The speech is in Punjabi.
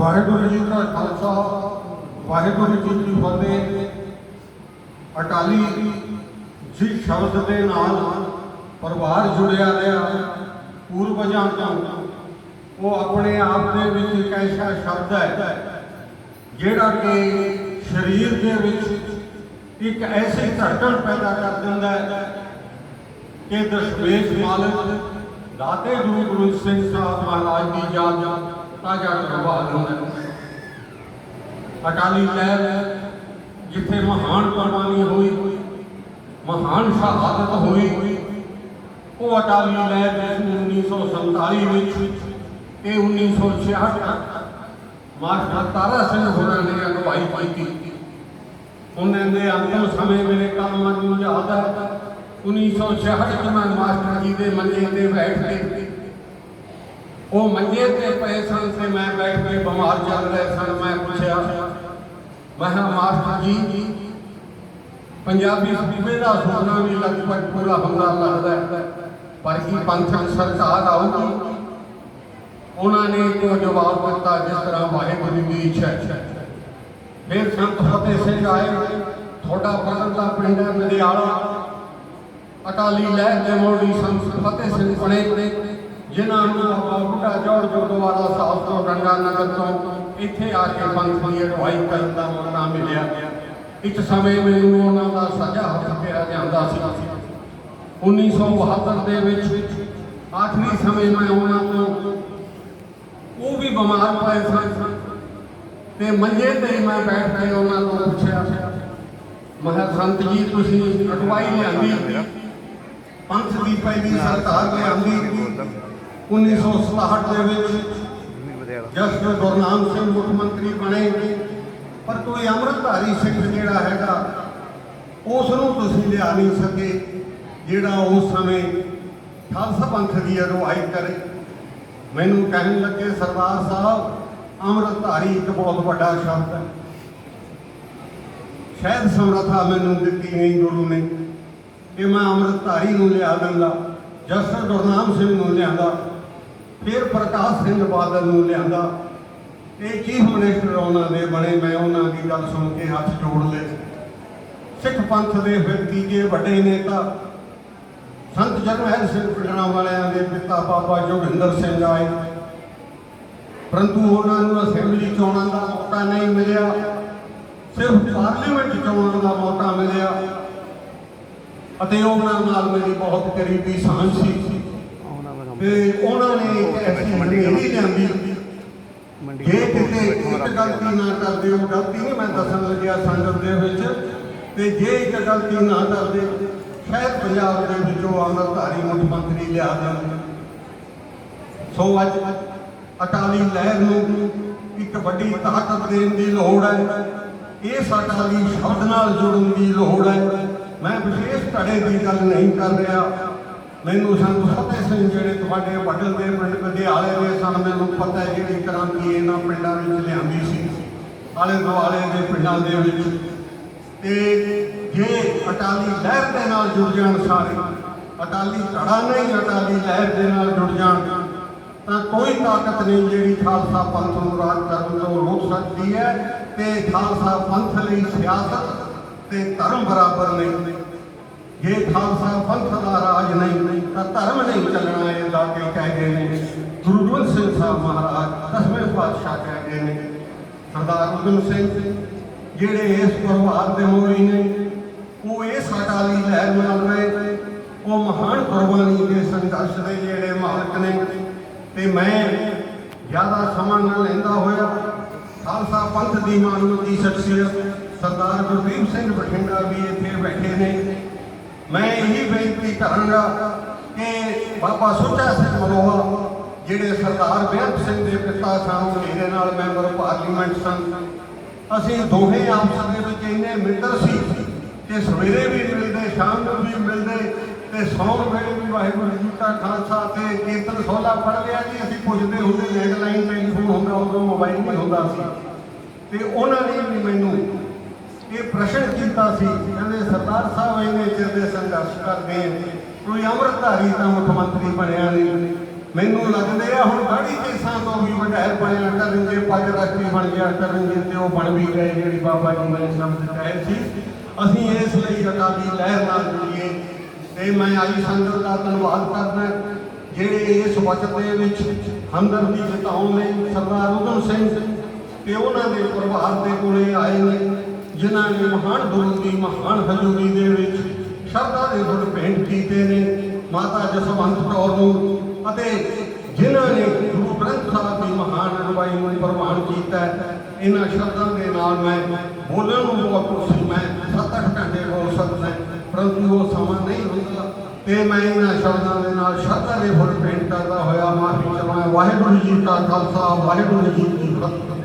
ਵਾਹਿਗੁਰੂ ਜੀ ਕਾ ਖਾਲਸਾ, ਵਾਹਿਗੁਰੂ ਜੀ ਕੀ ਫਤਿਹ। ਅਟਾਲੀ ਜਿਸ ਸ਼ਬਦ ਦੇ ਨਾਲ ਪਰਿਵਾਰ ਜੁੜਿਆ ਰਿਹਾ, ਪੂਰਵਜਾਂ ਤੋਂ ਉਹ ਆਪਣੇ ਆਪ ਦੇ ਵਿੱਚ ਇੱਕ ਐਸਾ ਸ਼ਬਦ ਹੈ, ਜਿਹੜਾ ਕਿ ਸਰੀਰ ਦੇ ਵਿੱਚ ਇੱਕ ਐਸੀ ਧੜਕਣ ਪੈਦਾ ਕਰ ਦਿੰਦਾ ਹੈ ਕਿ ਦਸ਼ਮੇਸ਼ ਮਾਲਕ, ਦਾਤੇ ਗੁਰੂ ਗੋਬਿੰਦ ਸਿੰਘ ਸਾਹਿਬ ਮਹਾਰਾਜ ਦੀ ਯਾਦ ਤਾਜ਼ਾ ਕਰਵਾ ਦਿੰਦਾ ਅਕਾਲੀ ਲਹਿਰ ਜਿੱਥੇ ਮਹਾਨ ਕੁਰਬਾਨੀ ਹੋਈ, ਮਹਾਨ ਸ਼ਹਾਦਤ ਹੋਈ, ਉਹ ਅਕਾਲੀ ਲਹਿਰ ਜਿਸ 1947 ਵਿੱਚ ਤੇ 1966 ਮਾਸਟਰ ਤਾਰਾ ਸਿੰਘ ਹੋਰਾਂ ਨੇ ਅਗਵਾਈ ਕੀਤੀ। ਉਹਨਾਂ ਦੇ ਅੰਤਮ ਸਮੇਂ ਮੇਰੇ ਕੰਮ ਨੂੰ ਯਾਦ ਹੈ 1966 ਚ ਮੈਂ ਮਾਸਟਰ ਜੀ ਦੇ ਮੰਜੇ ਤੇ ਬੈਠ ਕੇ ਉਹ ਮੰਜੇ ਤੇ ਪਏ ਸਨ ਤੇ ਮੈਂ ਬੈਠ ਕੇ ਬਿਮਾਰ ਚੱਲ ਰਹੇ ਸਨ ਮੈਂ ਪੁੱਛਿਆ, ਮੈਂ ਮਾਸਟਰ ਜੀ, ਪੰਜਾਬੀ ਸੂਬੇ ਦਾ ਸੁਪਨਾ ਵੀ ਲਗਭਗ ਪੂਰਾ ਹੁੰਦਾ ਲੱਗਦਾ ਪਰ ਕੀ ਪੰਥਕ ਸਰਕਾਰ ਆਊਗੀ? ਉਹਨਾਂ ਨੇ ਕੋ ਜਵਾਬ ਦਿੱਤਾ, ਜਿਸ ਤਰ੍ਹਾਂ ਵਾਹਿਗੁਰੂ ਦੀ ਇੱਛਾ ਹੈ। ਫਿਰ ਸੰਤ ਫਤਿਹ ਸਿੰਘ ਆਏ, ਤੁਹਾਡਾ ਬਦਲ ਦਾ ਪਿੰਡ ਹੈ ਮਦਿਆਲਾ ਅਕਾਲੀ ਲਹਿਰ ਦੇ ਮੋਢੀ ਸੰਤ ਫਤਿਹ ਸਿੰਘ ਬਣੇ। ਜਿਨ੍ਹਾਂ ਨੂੰ ਬਾਬਾ ਬੁੱਢਾ ਜੋੜ ਗੁਰਦੁਆਰਾ ਸਾਹਿਬ ਤੋਂ ਗੰਗਾ ਨਗਰ ਤੋਂ ਇੱਥੇ ਆ ਕੇ ਪੰਥ ਦੀ ਅਗਵਾਈ ਕਰਨ ਦਾ ਮੌਕਾ ਮਿਲਿਆ। ਇੱਕ ਸਮੇਂ ਮੈਨੂੰ ਉਹਨਾਂ ਦਾ ਸਜਾ ਹੱਥ ਪਿਆ ਜਾਂਦਾ ਸੀ। 1972 ਦੇ ਵਿੱਚ ਆਖਰੀ ਸਮੇਂ ਮੈਂ ਉਹਨਾਂ ਤੋਂ ਉਹ ਵੀ ਬਿਮਾਰ ਪਏ ਸਨ ਤੇ ਮੰਜੇ ਤੇ ਮੈਂ ਬੈਠ ਕੇ ਉਹਨਾਂ ਤੋਂ ਪੁੱਛਿਆ ਮੈਂ ਸੰਤ ਜੀ, ਤੁਸੀਂ ਅਗਵਾਈ ਲਿਆਂਦੀ। ਪੰਥ ਦੀ ਪਹਿਲੀ ਸਰਕਾਰ ਲਿਆਂਦੀ। 1967 ਦੇ ਵਿੱਚ ਜਸਟ ਗੁਰਨਾਮ ਸਿੰਘ ਮੁੱਖ ਮੰਤਰੀ ਬਣੇ। ਪਰ ਕੋਈ ਅੰਮ੍ਰਿਤਧਾਰੀ ਸਿੰਘ ਜਿਹੜਾ ਹੈਗਾ ਉਸ ਨੂੰ ਤੁਸੀਂ ਲਿਆ ਨਹੀਂ ਸਕੇ ਜਿਹੜਾ ਉਸ ਸਮੇਂ ਖਾਲਸਾ ਪੰਥ ਦੀ ਅਗਵਾਈ ਕਰੇ। ਮੈਨੂੰ ਕਹਿਣ ਲੱਗੇ ਸਰਦਾਰ ਸਾਹਿਬ ਅੰਮ੍ਰਿਤਧਾਰੀ ਇੱਕ ਬਹੁਤ ਵੱਡਾ ਸ਼ਬਦ ਹੈ। ਸ਼ਾਇਦ ਸਮਰੱਥਾ ਮੈਨੂੰ ਦਿੱਤੀ ਨਹੀਂ ਗੁਰੂ ਨੇ। ਕਿ ਮੈਂ ਅੰਮ੍ਰਿਤਧਾਰੀ ਨੂੰ ਲਿਆ ਦਿੰਦਾ ਜਸਟਰ ਗੁਰਨਾਮ ਸਿੰਘ ਨੂੰ ਲਿਆਂਦਾ। ਫਿਰ ਪ੍ਰਕਾਸ਼ ਸਿੰਘ ਬਾਦਲ ਨੂੰ ਲਿਆਂਦਾ। ਇਹ ਚੀਫ ਮਿਨਿਸਟਰ ਉਹਨਾਂ ਦੇ ਬਣੇ? ਮੈਂ ਉਹਨਾਂ ਦੀ ਗੱਲ ਸੁਣ ਕੇ ਹੱਥ ਜੋੜ ਲਏ। ਸਿੱਖ ਪੰਥ ਦੇ ਫਿਰ ਤੀਜੇ ਵੱਡੇ ਨੇਤਾ ਸੰਤ ਜਰਨੈਲ ਸਿੰਘ ਪਿੰਡਰਾਂ ਵਾਲਿਆਂ ਦੇ ਪਿਤਾ ਬਾਬਾ ਜੋਗਿੰਦਰ ਸਿੰਘ ਆਏ। ਪਰੰਤੂ ਉਹਨਾਂ ਨੂੰ ਅਸੈਂਬਲੀ ਚੋਣਾਂ ਦਾ ਮੌਕਾ ਨਹੀਂ ਮਿਲਿਆ। ਸਿਰਫ ਪਾਰਲੀਮੈਂਟ ਚੋਣਾਂ ਦਾ ਮੌਕਾ ਮਿਲਿਆ। ਅਤੇ ਉਹਨਾਂ ਨਾਲ ਮੇਰੀ ਬਹੁਤ ਕਰੀਬੀ ਸਾਂਝ ਸੀ। ਤੇ ਉਹਨਾਂ ਨੇ ਹਨੇਰੀ ਲਿਆਂਦੀ। ਜੇ ਕਿਤੇ ਇੱਕ ਗਲਤੀ ਨਾ ਕਰਦੇ ਉਹ ਗਲਤੀ ਨਹੀਂ ਮੈਂ ਦੱਸਣ ਲੱਗਿਆ ਸੰਗਤ ਦੇ ਵਿੱਚ। ਤੇ ਜੇ ਇੱਕ ਗਲਤੀ ਨਾ ਕਰਦੇ ਸ਼ਾਇਦ ਪੰਜਾਬ ਦੇ ਵਿੱਚੋਂ ਅੰਮ੍ਰਿਤਧਾਰੀ ਮੁੱਖ ਮੰਤਰੀ ਲਿਆ ਦੇਣ। ਸੋ ਅੱਜ ਅਕਾਲੀ ਲਹਿਰ ਨੂੰ ਇੱਕ ਵੱਡੀ ਤਾਕਤ ਦੇਣ ਦੀ ਲੋੜ ਹੈ। ਇਸ ਅਕਾਲੀ ਸ਼ਬਦ ਨਾਲ ਜੁੜਨ ਦੀ ਲੋੜ ਹੈ। ਮੈਂ ਵਿਸ਼ੇਸ਼ ਧੜੇ ਦੀ ਗੱਲ ਨਹੀਂ ਕਰ ਰਿਹਾ। ਮੈਨੂੰ ਸਾਨੂੰ ਫਤਿਹ ਸਿੰਘ ਜਿਹੜੇ ਤੁਹਾਡੇ ਵੱਡਲ ਦੇ ਪਿੰਡ ਵਿਦਿਆਲੇ ਦੇ ਸਨ, ਮੈਨੂੰ ਪਤਾ ਹੈ ਜਿਹੜੀ ਕ੍ਰਾਂਤੀ ਇਹਨਾਂ ਪਿੰਡਾਂ ਵਿੱਚ ਲਿਆਂਦੀ ਸੀ, ਆਲੇ ਦੁਆਲੇ ਦੇ ਪਿੰਡਾਂ ਦੇ ਵਿੱਚ। ਤੇ ਜੇ ਅਟਾਲੀ ਲਹਿਰ ਦੇ ਨਾਲ ਜੁੜ ਜਾਣ ਸਾਰੇ, ਅਟਾਲੀ ਧੜਾ ਨਹੀਂ, ਅਟਾਲੀ ਲਹਿਰ ਦੇ ਨਾਲ ਜੁੜ ਜਾਣ, ਤਾਂ ਕੋਈ ਤਾਕਤ ਨਹੀਂ ਜਿਹੜੀ ਖਾਲਸਾ ਪੰਥ ਨੂੰ ਰਾਜ ਕਰਨ ਤੋਂ ਰੋਕ ਸਕਦੀ ਹੈ ਤੇ ਖਾਲਸਾ ਪੰਥ ਲਈ ਸਿਆਸਤ ਤੇ ਧਰਮ ਬਰਾਬਰ ਨਹੀਂ। ਜੇ ਖਾਲਸਾ ਪੰਥ ਦਾ ਰਾਜ ਨਹੀਂ, ਤਾਂ ਧਰਮ ਨਹੀਂ ਚੱਲਣਾ ਇਹ ਲਾ ਕਹਿ ਗਏ ਨੇ? ਗੁਰੂ ਗੋਬਿੰਦ ਸਿੰਘ ਸਾਹਿਬ ਮਹਾਰਾਜ ਦਸਵੇਂ ਪਾਤਸ਼ਾਹ ਕਹਿ ਗਏ ਨੇ। ਸਰਦਾਰ ਉਦਮ ਸਿੰਘ, ਜਿਹੜੇ ਇਸ ਪਰਿਵਾਰ ਦੇ ਮੋਰੀ ਨੇ, ਉਹ ਇਸ ਅਕਾਲੀ ਲਹਿਰ ਨਾਲ ਰਹੇ ਉਹ ਮਹਾਨ ਕੁਰਬਾਨੀ ਦੇ ਸੰਘਰਸ਼ ਦੇ ਜਿਹੜੇ ਮਾਲਕ ਨੇ। ਤੇ ਮੈਂ ਜ਼ਿਆਦਾ ਸਮਾਂ ਨਾ ਲੈਂਦਾ ਹੋਇਆ, ਖਾਲਸਾ ਪੰਥ ਦੀ ਮਾਨਵਤੀ ਸ਼ਖਸੀਅਤ ਸਰਦਾਰ ਗੁਰਦੀਪ ਸਿੰਘ ਬਠਿੰਡਾ ਵੀ ਇੱਥੇ ਬੈਠੇ ਨੇ। ਮੈਂ ਇਹੀ ਬੇਨਤੀ ਕਰਾਂਗਾ ਕਿ ਬਾਬਾ ਸੁੱਚਾ ਸਿੰਘ ਮਲੋਹਾ, ਜਿਹੜੇ ਸਰਦਾਰ ਬੇਅੰਤ ਸਿੰਘ ਦੇ ਪਿਤਾ ਸਨ, ਮੇਰੇ ਨਾਲ ਮੈਂਬਰ ਪਾਰਲੀਮੈਂਟ ਸਨ। ਅਸੀਂ ਦੋਹੇ ਆਪਸ ਦੇ ਵਿੱਚ ਇੰਨੇ ਮਿੱਤਰ ਸੀ ਕਿ ਸਵੇਰੇ ਵੀ ਮਿਲਦੇ, ਸ਼ਾਮ ਨੂੰ ਵੀ ਮਿਲਦੇ ਤੇ ਸੌਣ ਵੇਲੇ ਵੀ ਵਾਹਿਗੁਰੂ ਜੀ ਕਾ ਖਾਲਸਾ ਤੇ ਕੀਰਤਨ ਸੋਲਾ ਪੜ ਲਿਆ ਜੀ। ਅਸੀਂ ਪੁੱਛਦੇ ਹੁੰਦੇ ਲੈਂਡਲਾਈਨ ਟੈਲੀਫੋਨ ਹੁੰਦਾ, ਉਦੋਂ ਮੋਬਾਈਲ ਨਹੀਂ ਹੁੰਦਾ ਸੀ। ਤੇ ਉਹਨਾਂ ਨੇ ਵੀ ਮੈਨੂੰ ਇਹ ਪ੍ਰਸ਼ਨ ਕੀਤਾ ਸੀ, ਕਹਿੰਦੇ ਸਰਦਾਰ ਸਾਹਿਬ ਇੰਨੇ ਚਿਰ ਦੇ ਸੰਘਰਸ਼ ਕਰਦੇ ਆ, ਕੋਈ ਅੰਮ੍ਰਿਤਧਾਰੀ ਤਾਂ ਮੁੱਖ ਮੰਤਰੀ ਬਣਿਆ ਨਹੀਂ। ਮੈਨੂੰ ਲੱਗਦੇ ਆ ਹੁਣ ਦਾੜੀ ਕੇਸਾਂ ਤੋਂ ਵੀ ਵਡੈਰ ਬਣਿਆ ਕਰਨਗੇ, ਪੰਜ ਰਾਸ਼ਟਰੀ ਬਣ ਗਿਆ ਕਰਨਗੇ ਤੇ ਉਹ ਬਣ ਵੀ ਗਏ, ਜਿਹੜੀ ਬਾਬਾ ਜੀ ਨੇ ਸ਼ਬਦ ਕਹੇ ਸੀ। ਅਸੀਂ ਇਸ ਲਈ ਅਕਾਲੀ ਲਹਿਰ ਨਾਲ ਜੁੜੀਏ ਤੇ ਮੈਂ ਆਈ ਸੰਗਤ ਦਾ ਧੰਨਵਾਦ ਕਰਦਾ, ਜਿਹੜੇ ਇਸ ਵਕਤ ਦੇ ਵਿੱਚ ਹਮਦਰਦੀ ਜਤਾਉਣ ਲਈ ਸਰਦਾਰ ਉਦਮ ਸਿੰਘ ਤੇ ਉਹਨਾਂ ਦੇ ਪਰਿਵਾਰ ਦੇ ਕੋਲੇ ਆਏ ਨੇ। ਜਿਨ੍ਹਾਂ ਨੇ ਮਹਾਨ ਗੁਰੂ ਦੀ ਮਹਾਨ ਹਜ਼ੂਰੀ ਦੇ ਵਿੱਚ ਸ਼ਰਧਾ ਦੇ ਫੁੱਲ ਭੇਂਟ ਕੀਤੇ ਨੇ। ਮਾਤਾ ਜਸਵੰਤ ਕੌਰ ਨੂੰ ਅਤੇ ਜਿਨ੍ਹਾਂ ਨੇ ਗੁਰੂ ਗ੍ਰੰਥ ਸਾਹਿਬ ਦੀ ਮਹਾਨ ਅਗਵਾਈ ਨੂੰ ਪ੍ਰਵਾਨ ਕੀਤਾ ਇਹਨਾਂ ਸ਼ਬਦਾਂ ਦੇ ਨਾਲ ਮੈਂ ਬੋਲਣ ਨੂੰ ਬਹੁਤ ਕੁਛ ਸੀ ਮੈਂ 7-8 ਘੰਟੇ ਬੋਲ ਸਕਦਾ ਪਰੰਤੂ ਉਹ ਸਮਾਂ ਨਹੀਂ ਹੁੰਦਾ। ਤੇ ਮੈਂ ਇਹਨਾਂ ਸ਼ਬਦਾਂ ਦੇ ਨਾਲ ਸ਼ਰਧਾ ਦੇ ਫੁੱਲ ਭੇਂਟ ਕਰਦਾ ਹੋਇਆ। ਮਾਫੀ ਚਾਹੁੰਦਾ ਵਾਹਿਗੁਰੂ ਜੀ ਕਾ ਖਾਲਸਾ, ਵਾਹਿਗੁਰੂ ਜੀ ਕੀ ਫਤਿਹ।